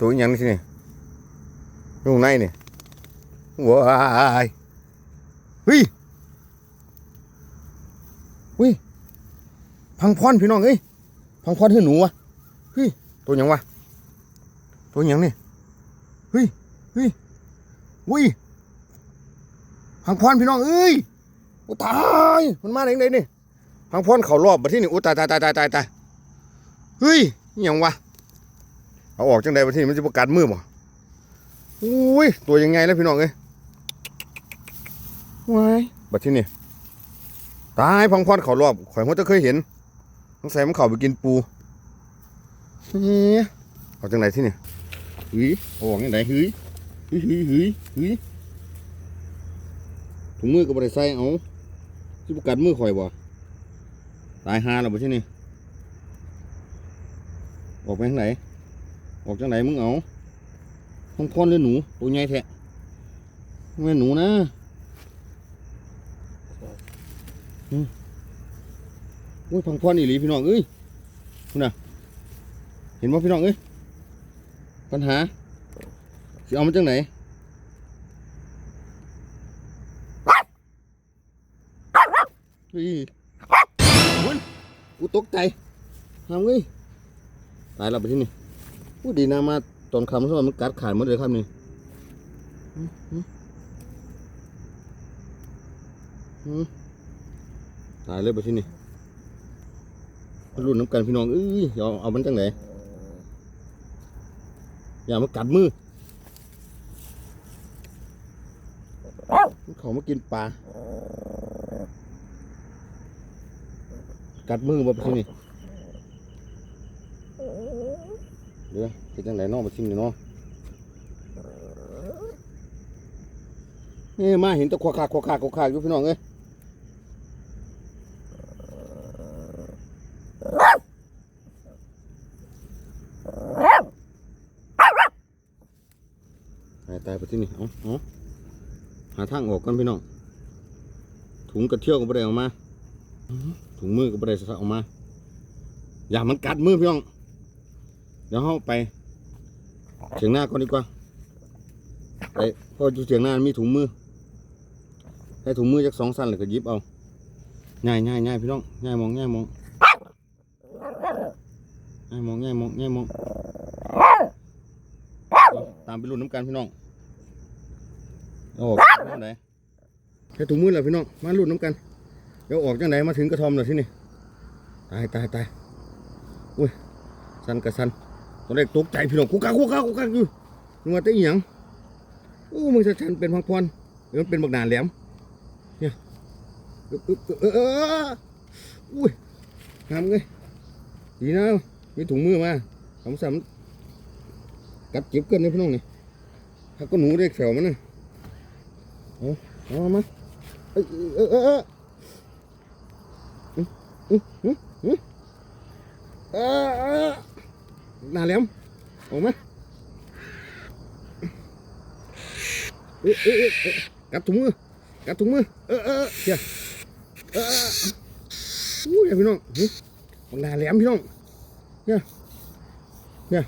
ตัวยังนี่สินี่อยู่ข้นนี่ว้ายเฮ้ยเฮ้ยพังพรพี่น้องเอ้ยพังพรคือหนูวะเฮ้ยตัวยังวะตัวยังนี่เฮ้ยเฮ้ยเฮ้ยพังพรพี่น้องเอ้ยอ้ตายมันมาได้ยังไงนี่พังพรเขารอบมาที่นี่อ้ตายตายตายตายตายเฮ้ยยังวะ เอาออกจังใดประเทศมันจะประกาศมือบ่อุ้ยตัวยังไงแล้วพี่น้องเอ้ยว้ายบัดที่นี่ตายพังพอดเขารอบข่อยหัวจะเคยเห็นต้องใส่มันเข่าไปกินปูเฮ้ยเอาจังไหนที่นี่เฮ้ยเอาออกจังไหนเฮ้ยเฮ้ยเฮ้ยเฮ้ยเฮ้ยถุงมือก็บ่ได้ใส่เอาจะประกาศมือข่อยบ่ตายหาแล้วบัดที่นี่ออกไปทางไหน ออกจากไหนมึงเอาห้องพอนเลยหนู ตัวใหญ่แท้ไม่หนูนะอืมโอ้ยพังพอนอีหลีพี่น้องเอ้ยคุณน่ะ เห็นว่าพี่น้องเอ้ย ปัญหาสิเอามาจากไหนเฮ้ยมันกูตกใจทำไงตายแล้วไปที่นี่ พูดดีนะมาตอนคำสมัยมันกัดขาดหมดเลยครับนี่ตายเลยไปที่นี่รุ่นน้ำกันพี่น้องเอ้ยเอาเอามันจังไหนอย่ามากัดมือเขามากินปลากัดมือบ่ไปที่นี่ เป็นจังไหนเน้องมาชิมหน่อยเนาะนี่มาเห็นตะควาคากควาคากควาคากอยู่พี่น้องเอ้ยตายตายไปที่นี่เอาเอาหาทางออกกันพี่น้อง ถุงกระเที่ยวก็ไม่ได้ออกมา ถุงมือก็ไม่ได้ส่ออกมา อย่ามันกัดมือพี่น้อง เดี๋ยวเราไป เฉียงหน้าก่อนดีกว่าไปเพราะอยู่เฉียงหน้ามีถุงมือให้ถุงมือจากสองสั้นเลยก็ยิบเอาง่ายง่ายง่ายพี่น้องง่ายมองง่ายมองง่ายมองง่ายมองง่ายมองตามไปรุ่นน้ำกันพี่น้องออกจังไหนให้ถุงมือแหละพี่น้องมารุ่นน้ำกันเดี๋ยวออกจังไหนมาถึงกระทอมเลยที่นี่ตายตายตายอุ้ยสันกับสัน ตอนแรกตกใจพี่น้องกูกากูกากูกาอยู่นึกว่าแต่อีหยังโอ้มึงจะฉันเป็นพังพรเดี๋ยวมันเป็นบักนาแหลมเนี่ยเออเอออุ้ยทำไงดีนะมีถุงมือมาสองสามกัดเจ็บเกินนี่พี่น้องนี่ถ้าก็หนูได้แขวมันนะเอาเอามาเออเออเออเออ อืมอืมอืมอืมเออเออ หนาแหลมออกมาเอ๊ะเอ๊ะเอ๊ะเอ๊ะกัดถุงมือ กัดถุงมือ เออเออเดี๋ยวเออเอออู้ยพี่น้องหึหนาแหลมพี่น้องเนี่ยเนี่ย